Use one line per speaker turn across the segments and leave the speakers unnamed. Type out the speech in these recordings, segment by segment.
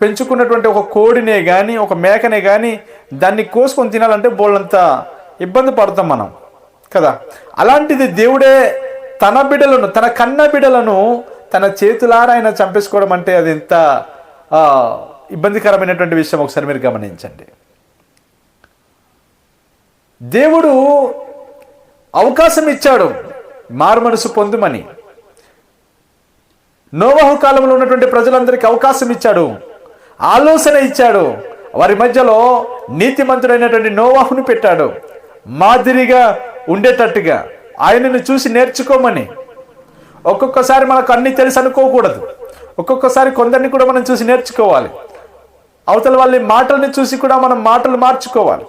పెంచుకున్నటువంటి ఒక కోడినే కానీ ఒక మేకనే కానీ దాన్ని కోసుకొని తినాలంటే బోళ్ళంత ఇబ్బంది పడతాం మనం. కదా? అలాంటిది దేవుడే తన బిడ్డలను తన కన్న బిడ్డలను తన చేతులారా ఆయన చంపేసుకోవడం అంటే అది ఎంత ఇబ్బందికరమైనటువంటి విషయం ఒకసారి మీరు గమనించండి. దేవుడు అవకాశం ఇచ్చాడు మారు మనసు పొందుమని. నోవాహు కాలంలో ఉన్నటువంటి ప్రజలందరికీ అవకాశం ఇచ్చాడు. ఆలోచన ఇచ్చాడు. వారి మధ్యలో నీతిమంతుడైనటువంటి నోవాహును పెట్టాడు. మాదిరిగా ఉండేటట్టుగా ఆయనను చూసి నేర్చుకోమని. ఒక్కొక్కసారి మనకు అన్ని తెలుసు అనుకోకూడదు. ఒక్కొక్కసారి కొందరిని కూడా మనం చూసి నేర్చుకోవాలి. అవతల వాళ్ళ మాటల్ని చూసి కూడా మనం మాటలు మార్చుకోవాలి.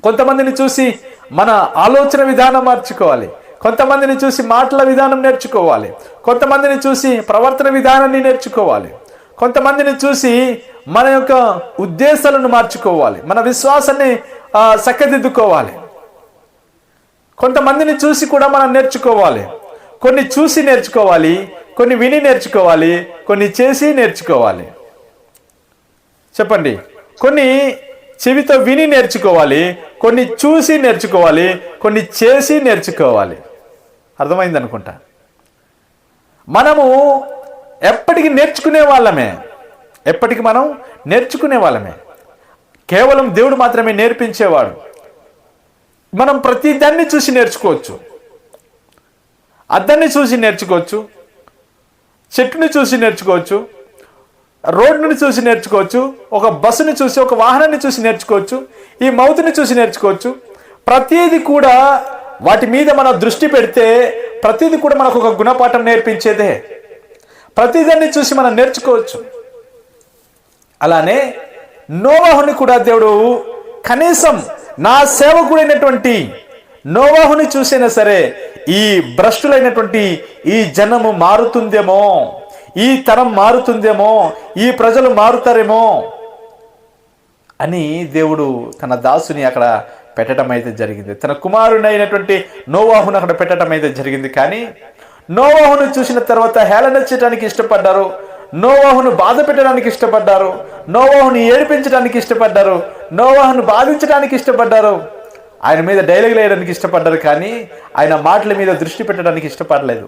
కొంతమందిని చూసి మన ఆలోచన విధానం మార్చుకోవాలి. కొంతమందిని చూసి మాటల విధానం నేర్చుకోవాలి. కొంతమందిని చూసి ప్రవర్తన విధానాన్ని నేర్చుకోవాలి. కొంతమందిని చూసి మన యొక్క ఉద్దేశాలను మార్చుకోవాలి. మన విశ్వాసాన్ని చక్కదిద్దుకోవాలి. కొంతమందిని చూసి కూడా మనం నేర్చుకోవాలి. కొన్ని చూసి నేర్చుకోవాలి కొన్ని విని నేర్చుకోవాలి కొన్ని చేసి నేర్చుకోవాలి. చెప్పండి. కొన్ని చెవితో విని నేర్చుకోవాలి కొన్ని చూసి నేర్చుకోవాలి కొన్ని చేసి నేర్చుకోవాలి. అర్థమైంది అనుకుంటా మనము ఎప్పటికీ నేర్చుకునే వాళ్ళమే. ఎప్పటికి మనం నేర్చుకునే వాళ్ళమే. కేవలం దేవుడు మాత్రమే నేర్పించేవాడు. మనం ప్రతి దాన్ని చూసి నేర్చుకోవచ్చు. అద్దాన్ని చూసి నేర్చుకోవచ్చు. చెట్టుని చూసి నేర్చుకోవచ్చు. రోడ్డుని చూసి నేర్చుకోవచ్చు. ఒక బస్సుని చూసి ఒక వాహనాన్ని చూసి నేర్చుకోవచ్చు. ఈ మౌతుని చూసి నేర్చుకోవచ్చు. ప్రతిదీ కూడా వాటి మీద మన దృష్టి పెడితే ప్రతిదీ కూడా మనకు ఒక గుణపాఠం నేర్పించేదే. ప్రతిదాన్ని చూసి మనం నేర్చుకోవచ్చు. అలానే నోవాహుని కూడా దేవుడు కనీసం నా సేవకుడైనటువంటి నోవాహుని చూసైనా సరే ఈ భ్రష్టులైనటువంటి ఈ జనము మారుతుందేమో? ఈ తరం మారుతుందేమో? ఈ ప్రజలు మారుతారేమో? అని దేవుడు తన దాసుని అక్కడ పెట్టడం అయితే జరిగింది. తన కుమారుడి అయినటువంటి నోవాహుని అక్కడ పెట్టడం అయితే జరిగింది. కానీ నోవాహును చూసిన తర్వాత హేళన చేయడానికి ఇష్టపడ్డారు. నోవాహును బాధ పెట్టడానికి ఇష్టపడ్డారు. నోవాహును ఏడిపించడానికి ఇష్టపడ్డారు. నోవాహును బాధించడానికి ఇష్టపడ్డారు. ఆయన మీద డైలాగ్ వేయడానికి ఇష్టపడ్డారు కానీ ఆయన మాటల మీద దృష్టి పెట్టడానికి ఇష్టపడలేదు.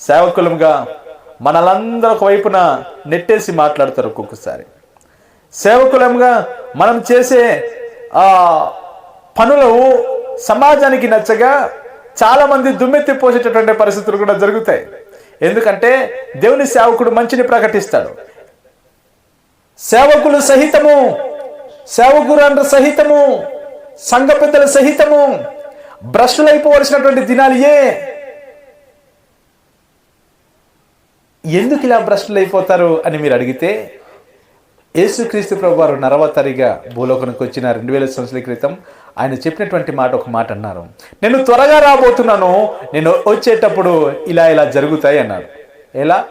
సేవకులంగా మనలందరూ ఒకవైపున నెట్టేసి మాట్లాడతారు ఒక్కొక్కసారి. సేవకులంగా మనం చేసే పనులు సమాజానికి నచ్చగా చాలా మంది దుమ్మెత్తి పోసేటటువంటి పరిస్థితులు కూడా జరుగుతాయి. ఎందుకంటే దేవుని సేవకుడు మంచిని ప్రకటిస్తాడు. సేవకులు సహితము సేవకురాండ్ర సహితము సంఘ పెద్దల సహితము భ్రష్టులైపోవలసినటువంటి దినాలు ఏ? ఎందుకు ఇలా భ్రష్టులు అయిపోతారు అని మీరు అడిగితే యేసుక్రీస్తు ప్రభు వారు నరవతరిగా భూలోకానికి వచ్చిన రెండు వేల సంవత్సరాల క్రితం ఆయన చెప్పినటువంటి మాట ఒక మాట అన్నారు. నేను త్వరగా రాబోతున్నాను నేను వచ్చేటప్పుడు ఇలా ఇలా జరుగుతాయి అన్నారు. ఎలా?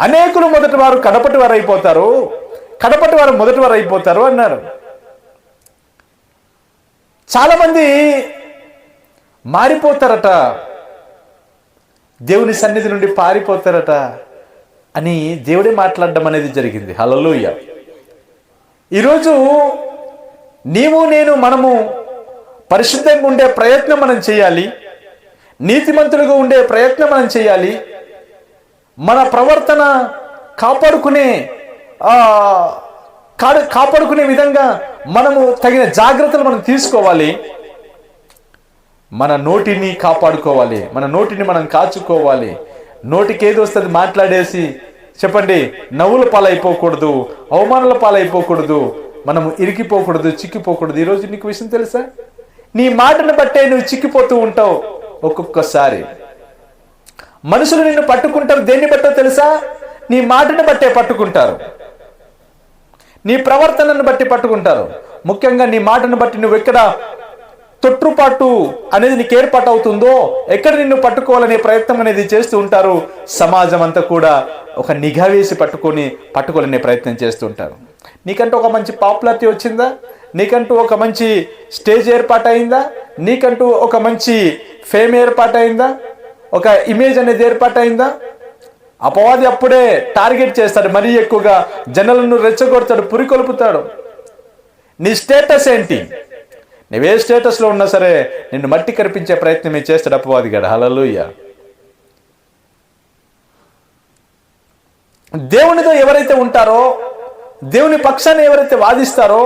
అనేకులు మొదటి వారు కడపటి వారు అయిపోతారు కడపటి వారు మొదటి వారు అయిపోతారు అన్నారు. చాలామంది మారిపోతారట దేవుని సన్నిధి నుండి పారిపోతారట. అని దేవుడే మాట్లాడడం అనేది జరిగింది. హలలోయ ఈరోజు నీవు నేను మనము పరిశుద్ధంగా ఉండే ప్రయత్నం మనం చేయాలి. నీతిమంతులుగా ఉండే ప్రయత్నం మనం చేయాలి. మన ప్రవర్తన కాపాడుకునే కాడు కాపాడుకునే విధంగా మనము తగిన జాగ్రత్తలు మనం తీసుకోవాలి. మన నోటిని కాపాడుకోవాలి. మన నోటిని మనం కాచుకోవాలి. నోటికి ఏది వస్తుంది మాట్లాడేసి చెప్పండి నవ్వుల పాలైపోకూడదు అవమానాల పాలైపోకూడదు మనము ఇరికిపోకూడదు చిక్కిపోకూడదు. ఈరోజు నీకు విషయం తెలుసా? నీ మాటను బట్టే నువ్వు చిక్కిపోతూ ఉంటావు ఒక్కొక్కసారి. మనుషులు నిన్ను పట్టుకుంటారు దేన్ని బట్టో తెలుసా? నీ మాటను బట్టే పట్టుకుంటారు. నీ ప్రవర్తనను బట్టి పట్టుకుంటారు. ముఖ్యంగా నీ మాటను బట్టి నువ్వు ఎక్కడ తొట్టుపాటు అనేది నీకు ఏర్పాటు అవుతుందో ఎక్కడ నిన్ను పట్టుకోవాలనే ప్రయత్నం అనేది చేస్తూ ఉంటారు సమాజం అంతా కూడా ఒక నిఘా వేసి పట్టుకొని పట్టుకోవాలనే ప్రయత్నం చేస్తూ ఉంటారు. నీకంటూ ఒక మంచి పాపులారిటీ వచ్చిందా? నీకంటూ ఒక మంచి స్టేజ్ ఏర్పాటు అయిందా నీకంటూ ఒక మంచి ఫేమ్ ఏర్పాటు అయిందా ఒక ఇమేజ్ అనేది ఏర్పాటు అయిందా అపవాది అప్పుడే టార్గెట్ చేస్తాడు మరీ ఎక్కువగా జనలను రెచ్చగొడతాడు పురికొల్పుతాడు. నీ స్టేటస్ ఏంటి? నువ్వే స్టేటస్లో ఉన్నా సరే నిన్ను మట్టి కనిపించే ప్రయత్నమే చేస్తాడు అపవాది గడ. హలలుయ్య దేవునితో ఎవరైతే ఉంటారో దేవుని పక్షాన్ని ఎవరైతే వాదిస్తారో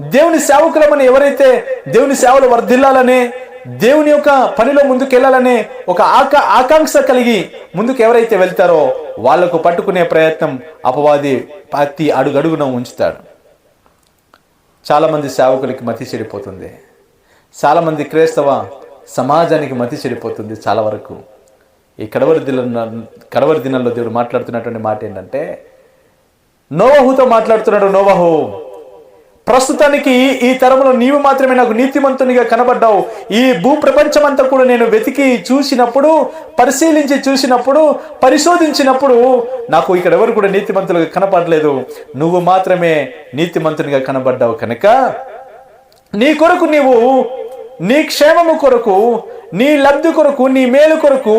దేవుని సేవకులమని ఎవరైతే దేవుని సేవలు వర్ధిల్లాలని దేవుని యొక్క పనిలో ముందుకెళ్ళాలనే ఒక ఆకా ఆకాంక్ష కలిగి ముందుకు ఎవరైతే వెళ్తారో వాళ్ళకు పట్టుకునే ప్రయత్నం అపవాది ప్రతి అడుగడుగున ఉంచుతాడు. చాలామంది సేవకులకి మతి చెడిపోతుంది. చాలామంది క్రైస్తవ సమాజానికి మతి చెడిపోతుంది చాలా వరకు. ఈ కడవరి దిన కడవరి దినాల్లో దేవుడు మాట్లాడుతున్నటువంటి మాట ఏంటంటే నోవహుతో మాట్లాడుతున్నాడు నోవహు. ప్రస్తుతానికి ఈ తరంలో నీవు మాత్రమే నాకు నీతిమంతునిగా కనబడ్డావు. ఈ భూ ప్రపంచమంతా కూడా నేను వెతికి చూసినప్పుడు పరిశీలించి చూసినప్పుడు పరిశోధించినప్పుడు నాకు ఇక్కడ ఎవరు కూడా నీతిమంతులుగా కనపడలేదు. నువ్వు మాత్రమే నీతిమంతునిగా కనబడ్డావు కనుక నీ కొరకు నీవు నీ క్షేమము కొరకు నీ లబ్ధి కొరకు నీ మేలు కొరకు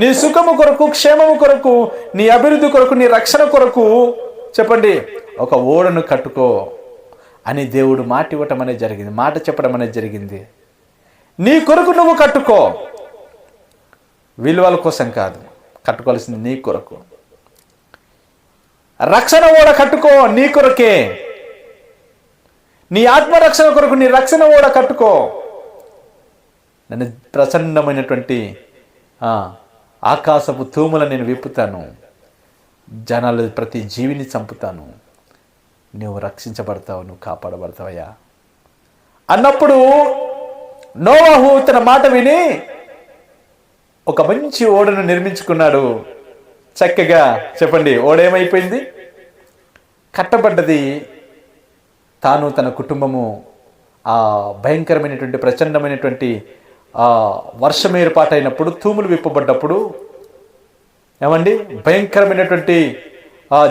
నీ సుఖము కొరకు క్షేమము కొరకు నీ అభివృద్ధి కొరకు నీ రక్షణ కొరకు చెప్పండి. ఒక ఓడను కట్టుకో. అని దేవుడు మాట ఇవ్వటం అనేది జరిగింది మాట చెప్పడం అనేది జరిగింది. నీ కొరకు నువ్వు కట్టుకో. విలువల కోసం కాదు కట్టుకోవాల్సింది నీ కొరకు. రక్షణ ఓడ కట్టుకో నీ కొరకే. నీ ఆత్మరక్షణ కొరకు నీ రక్షణ ఓడ కట్టుకో. నన్ను ప్రసన్నమైనటువంటి ఆకాశపు తూముల నేను విప్పుతాను. జనాలు ప్రతి జీవిని చంపుతాను. నువ్వు రక్షించబడతావు నువ్వు కాపాడబడతావయ్యా. అన్నప్పుడు నోవాహు తన మాట విని ఒక మంచి ఓడను నిర్మించుకున్నాడు. చక్కగా చెప్పండి ఓడేమైపోయింది? కట్టబడ్డది తాను తన కుటుంబము ఆ భయంకరమైనటువంటి ప్రచండమైనటువంటి వర్షం ఏర్పాటైనప్పుడు తూములు విప్పబడ్డప్పుడు ఏమండి? భయంకరమైనటువంటి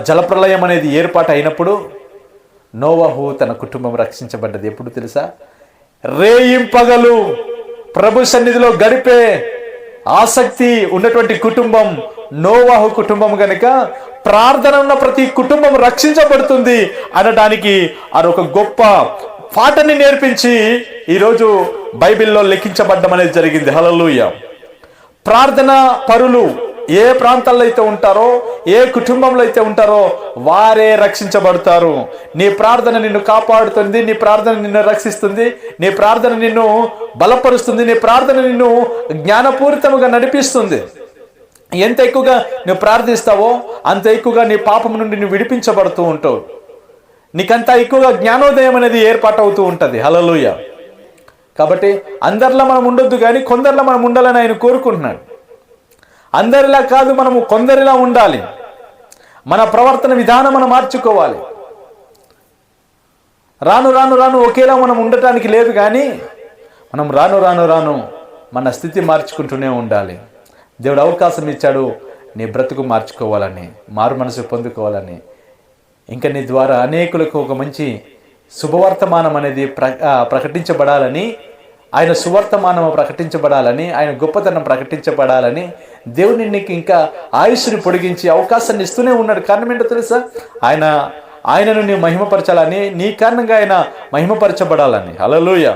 జలప్రలయం అనేది ఏర్పాటు అయినప్పుడు నోవహు తన కుటుంబం రక్షించబడ్డది. ఎప్పుడు తెలుసా? రేయింపగలు. ప్రభు సన్నిధిలో గడిపే ఆసక్తి ఉన్నటువంటి కుటుంబం నోవాహు కుటుంబం కనుక ప్రార్థన ఉన్న ప్రతి కుటుంబం రక్షించబడుతుంది అనడానికి అదొక గొప్ప పాటని నేర్పించి ఈరోజు బైబిల్లో లెక్కించబడ్డం అనేది జరిగింది. హలలుయ ప్రార్థన పరులు ఏ ప్రాంతాల్లో అయితే ఉంటారో ఏ కుటుంబంలో అయితే ఉంటారో వారే రక్షించబడతారు. నీ ప్రార్థన నిన్ను కాపాడుతుంది నీ ప్రార్థన నిన్ను రక్షిస్తుంది నీ ప్రార్థన నిన్ను బలపరుస్తుంది నీ ప్రార్థన నిన్ను జ్ఞానపూరితముగా నడిపిస్తుంది. ఎంత ఎక్కువగా నువ్వు ప్రార్థిస్తావో అంత ఎక్కువగా నీ పాపం నుండి నువ్వు విడిపించబడుతూ ఉంటావు. నీకంత ఎక్కువగా జ్ఞానోదయం అనేది ఏర్పాటు అవుతూ ఉంటుంది. హలలుయ కాబట్టి అందరిలో మనం ఉండొద్దు కానీ కొందరిలో మనం ఉండాలని ఆయన కోరుకుంటున్నాడు. అందరిలా కాదు మనము కొందరిలా ఉండాలి. మన ప్రవర్తన విధానం మనం మార్చుకోవాలి. రాను రాను రాను ఒకేలా మనం ఉండటానికి లేదు కానీ మనం రాను రాను రాను మన స్థితి మార్చుకుంటూనే ఉండాలి. దేవుడు అవకాశం ఇచ్చాడు నీ బ్రతుకు మార్చుకోవాలని మారు మనసు పొందుకోవాలని. ఇంకా నీ ద్వారా అనేకులకు ఒక మంచి శుభవర్తమానం అనేది ప్ర ప్రకటించబడాలని ఆయన సువర్తమానము ప్రకటించబడాలని ఆయన గొప్పతనం ప్రకటించబడాలని దేవుని నీకు ఇంకా ఆయుష్ని పొడిగించి అవకాశాన్ని ఇస్తూనే ఉన్నాడు. కారణం ఏంటో తెలుసా? ఆయన ఆయనను నీ మహిమపరచాలని నీ కారణంగా ఆయన మహిమపరచబడాలని. అలలోయ